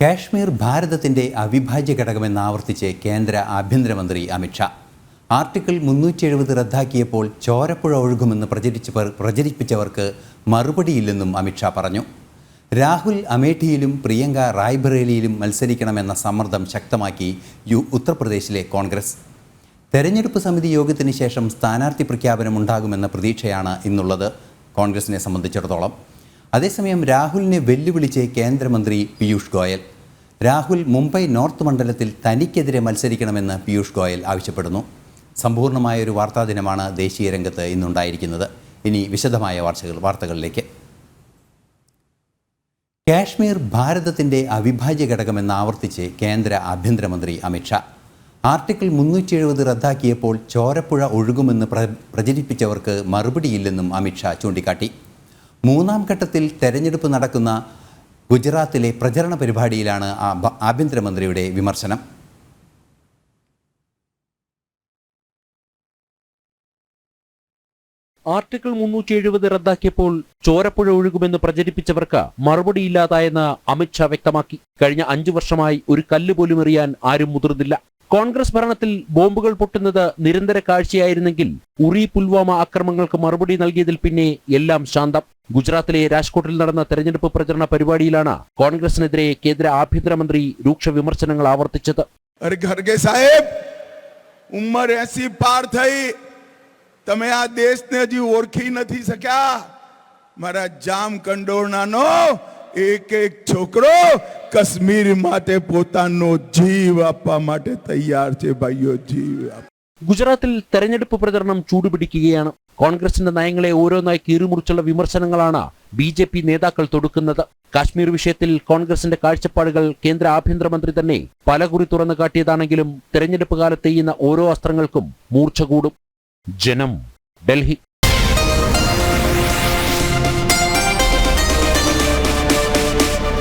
കാശ്മീർ ഭാരതത്തിന്റെ അവിഭാജ്യ ഘടകമെന്ന് ആവർത്തിച്ച് കേന്ദ്ര ആഭ്യന്തരമന്ത്രി അമിത്ഷാ ആർട്ടിക്കിൾ മുന്നൂറ്റി എഴുപത് റദ്ദാക്കിയപ്പോൾ ചോരപ്പുഴ ഒഴുകുമെന്ന് പ്രചരിച്ച പ്രചരിപ്പിച്ചവർക്ക് മറുപടിയില്ലെന്നും അമിത്ഷാ പറഞ്ഞു. രാഹുൽ അമേഠിയിലും പ്രിയങ്ക റായ്ബറേലിയിലും മത്സരിക്കണമെന്ന സമ്മർദ്ദം ശക്തമാക്കി യു ഉത്തർപ്രദേശിലെ കോൺഗ്രസ്. തെരഞ്ഞെടുപ്പ് സമിതി യോഗത്തിന് ശേഷം സ്ഥാനാർത്ഥി പ്രഖ്യാപനം ഉണ്ടാകുമെന്ന പ്രതീക്ഷയാണ് ഇന്നുള്ളത്. കോൺഗ്രസിനെ സംബന്ധിച്ചിടത്തോളം അതേസമയം രാഹുലിനെ വെല്ലുവിളിച്ച് കേന്ദ്രമന്ത്രി പീയൂഷ് ഗോയൽ. രാഹുൽ മുംബൈ നോർത്ത് മണ്ഡലത്തിൽ തനിക്കെതിരെ മത്സരിക്കണമെന്ന് പീയൂഷ് ഗോയൽ ആവശ്യപ്പെടുന്നു. സമ്പൂർണമായ ഒരു വാർത്താ ദിനമാണ് ദേശീയ രംഗത്ത് ഇന്നുണ്ടായിരിക്കുന്നത്. ഇനി വിശദമായ വാർത്തകൾ വാർത്തകളിലേക്ക്. കാശ്മീർ ഭാരതത്തിന്റെ അവിഭാജ്യ ഘടകമെന്ന് ആവർത്തിച്ച് കേന്ദ്ര ആഭ്യന്തരമന്ത്രി അമിത്ഷാ ആർട്ടിക്കിൾ മുന്നൂറ്റി എഴുപത് റദ്ദാക്കിയപ്പോൾ ചോരപ്പുഴ ഒഴുകുമെന്ന് പ്ര പ്രചരിപ്പിച്ചവർക്ക് മറുപടിയില്ലെന്നും അമിത്ഷാ ചൂണ്ടിക്കാട്ടി. മൂന്നാം ഘട്ടത്തിൽ തെരഞ്ഞെടുപ്പ് നടക്കുന്ന ഗുജറാത്തിലെ പ്രചരണ പരിപാടിയിലാണ് ആഭ്യന്തരമന്ത്രിയുടെ വിമർശനം. ആർട്ടിക്കിൾ മുന്നൂറ്റി എഴുപത് റദ്ദാക്കിയപ്പോൾ ചോരപ്പുഴ ഒഴുകുമെന്ന് പ്രചരിപ്പിച്ചവർക്ക് മറുപടിയില്ലാതായെന്ന് അമിത്ഷാ വ്യക്തമാക്കി. കഴിഞ്ഞ അഞ്ചു വർഷമായി ഒരു കല്ല് പോലും എറിയാൻ ആരും മുതിർന്നില്ല. കോൺഗ്രസ് ഭരണത്തിൽ ബോംബുകൾ പൊട്ടുന്നത് നിരന്തര കാഴ്ചയായിരുന്നെങ്കിൽ ഉറി പുൽവാമ ആക്രമണങ്ങൾക്ക് മറുപടി നൽകിയതിൽ പിന്നെ എല്ലാം ശാന്തം. ഗുജറാത്തിലെ രാജ്കോട്ടിൽ നടന്ന തെരഞ്ഞെടുപ്പ് പ്രചരണ പരിപാടിയിലാണ് കോൺഗ്രസിനെതിരെ കേന്ദ്ര ആഭ്യന്തരമന്ത്രി രൂക്ഷ വിമർശനങ്ങൾ ആവർത്തിച്ചത്. તમે આ દેશને હજી ઓળખી નથી શક્યા મારા જામ કંડોરણાનો એક એક છોકરો કાશ્મીર માટે પોતાનો જીવ આપવા માટે તૈયાર છે ભાઈઓ જીવ આપવા ഗുജറാത്തിൽ തെരഞ്ഞെടുപ്പ് പ്രചരണം ചൂടുപിടിക്കുകയാണ് കോൺഗ്രസിന്റെ നയങ്ങളെ ഓരോന്നായി കീറിമുറിച്ചുള്ള വിമർശനങ്ങളാണ് ബി ജെ പി നേതാക്കൾ തൊടുക്കുന്നത് കാശ്മീർ വിഷയത്തിൽ കോൺഗ്രസിന്റെ കാഴ്ചപ്പാടുകൾ കേന്ദ്ര ആഭ്യന്തരമന്ത്രി തന്നെ പലകുറി തുറന്നു കാട്ടിയതാണെങ്കിലും തെരഞ്ഞെടുപ്പ് കാലത്ത് ചെയ്യുന്ന ഓരോ അസ്ത്രങ്ങൾക്കും മൂർച്ച കൂടും ജനം ഡൽഹി